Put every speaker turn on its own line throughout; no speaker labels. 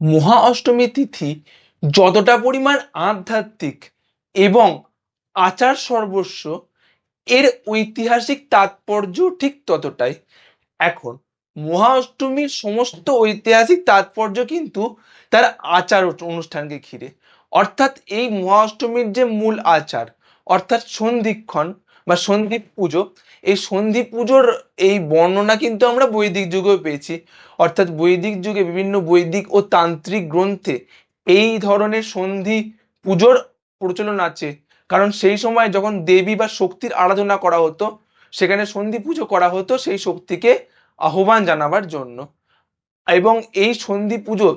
মহা অষ্টমী তিথি যতটা পরিমাণ আধ্যাত্মিক এবং আচার সর্বস্ব, এর ঐতিহাসিক তাৎপর্য ঠিক ততটাই। এখন, মহা অষ্টমীর সমস্ত ঐতিহাসিক তাৎপর্য কিন্তু তার আচার অনুষ্ঠানকে ঘিরে। অর্থাৎ এই মহা অষ্টমীর যে মূল আচার, অর্থাৎ সন্ধিক্ষণ বা সন্ধি পুজো, এই সন্ধি পুজোর এই বর্ণনা কিন্তু আমরা বৈদিক যুগেও পেয়েছি। অর্থাৎ বৈদিক যুগে বিভিন্ন বৈদিক ও তান্ত্রিক গ্রন্থে এই ধরনের সন্ধি পুজোর প্রচলন আছে। কারণ সেই সময় যখন দেবী বা শক্তির আরাধনা করা হতো, সেখানে সন্ধি পুজো করা হতো সেই শক্তিকে আহ্বান জানাবার জন্য। এবং এই সন্ধি পুজো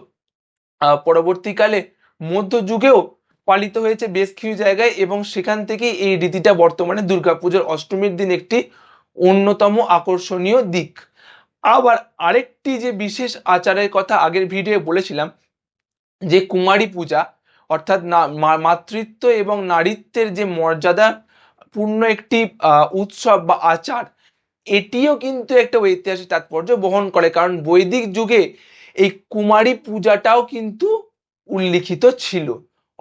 পরবর্তীকালে মধ্যযুগেও পালিত হয়েছে বেশ কিছু জায়গায় এবং সেখান থেকে এই রীতিটা বর্তমানে দুর্গাপুজোর অষ্টমীর দিন একটি অন্যতম আকর্ষণীয় দিক। আবার আরেকটি যে বিশেষ আচারের কথা আগের ভিডিও বলেছিলাম, যে কুমারী পূজা, অর্থাৎ মাতৃত্ব এবং নারীত্বের যে মর্যাদা পূর্ণ একটি উৎসব বা আচার, এটিও কিন্তু একটা ঐতিহাসিক তাৎপর্য বহন করে। কারণ বৈদিক যুগে এই কুমারী পূজাটাও কিন্তু উল্লিখিত ছিল।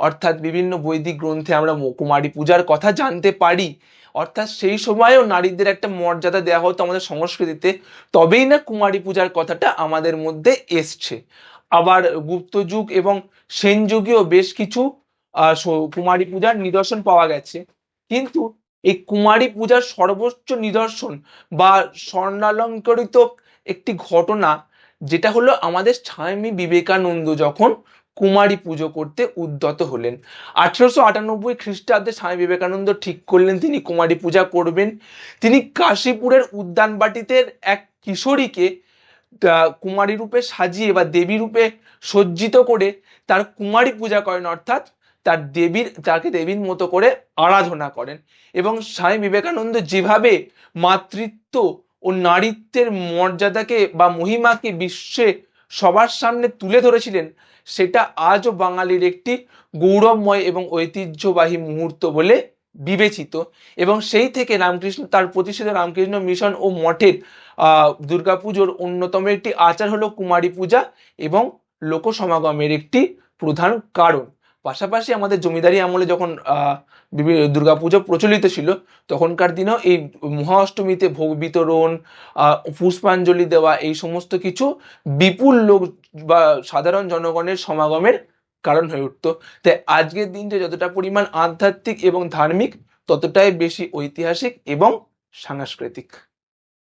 অর্থাৎ বিভিন্ন বৈদিক গ্রন্থে আমরা কুমারী পূজার কথা জানতে পারি। অর্থাৎ সেই সময়েও নারীদের একটা মর্যাদা দেওয়া হতো আমাদের সংস্কৃতিতে। তবেই না কুমারী পূজার কথাটা আমাদের মধ্যে এসছে। আবার গুপ্ত যুগ এবং সেন যুগেও বেশ কিছু কুমারী পূজার নিদর্শন পাওয়া গেছে। কিন্তু এই কুমারী পূজার সর্বোচ্চ নিদর্শন বা স্বর্ণালঙ্করিত একটি ঘটনা, যেটা হলো আমাদের স্বামী বিবেকানন্দ যখন কুমারী পুজো করতে উদ্যত হলেন। আঠেরোশো আটানব্বই খ্রিস্টাব্দে স্বামী বিবেকানন্দ ঠিক করলেন, তিনি কুমারী পূজা করবেন। তিনি কাশীপুরের উদ্যানবাটিতে এক কিশোরীকে কুমারী রূপে সাজিয়ে বা দেবী রূপে সজ্জিত করে তার কুমারী পূজা করেন, অর্থাৎ তার দেবীর, তাকে দেবীর মতো করে আরাধনা করেন। এবং স্বামী বিবেকানন্দ যেভাবে মাতৃত্ব ও নারীত্বের মর্যাদাকে বা মহিমাকে বিশ্বে সবার সামনে তুলে ধরেছিলেন, সেটা আজও বাঙালির একটি গৌরবময় এবং ঐতিহ্যবাহী মুহূর্ত বলে বিবেচিত। এবং সেই থেকে রামকৃষ্ণ, তার প্রতিষ্ঠিত রামকৃষ্ণ মিশন ও মঠের দুর্গাপুজোর অন্যতম একটি আচার হলো কুমারী পূজা এবং লোকসমাগমের একটি প্রধান কারণ। পাশাপাশি আমাদের জমিদারি আমলে যখন দুর্গাপুজো প্রচলিত ছিল, তখনকার দিনেও এই মহা অষ্টমীতে ভোগ বিতরণ পুষ্পাঞ্জলি দেওয়া, এই সমস্ত কিছু বিপুল লোক বা সাধারণ জনগণের সমাগমের কারণ হয়ে উঠতো। তাই আজকের দিনটা যতটা পরিমাণ আধ্যাত্মিক এবং ধার্মিক, ততটাই বেশি ঐতিহাসিক এবং সাংস্কৃতিক।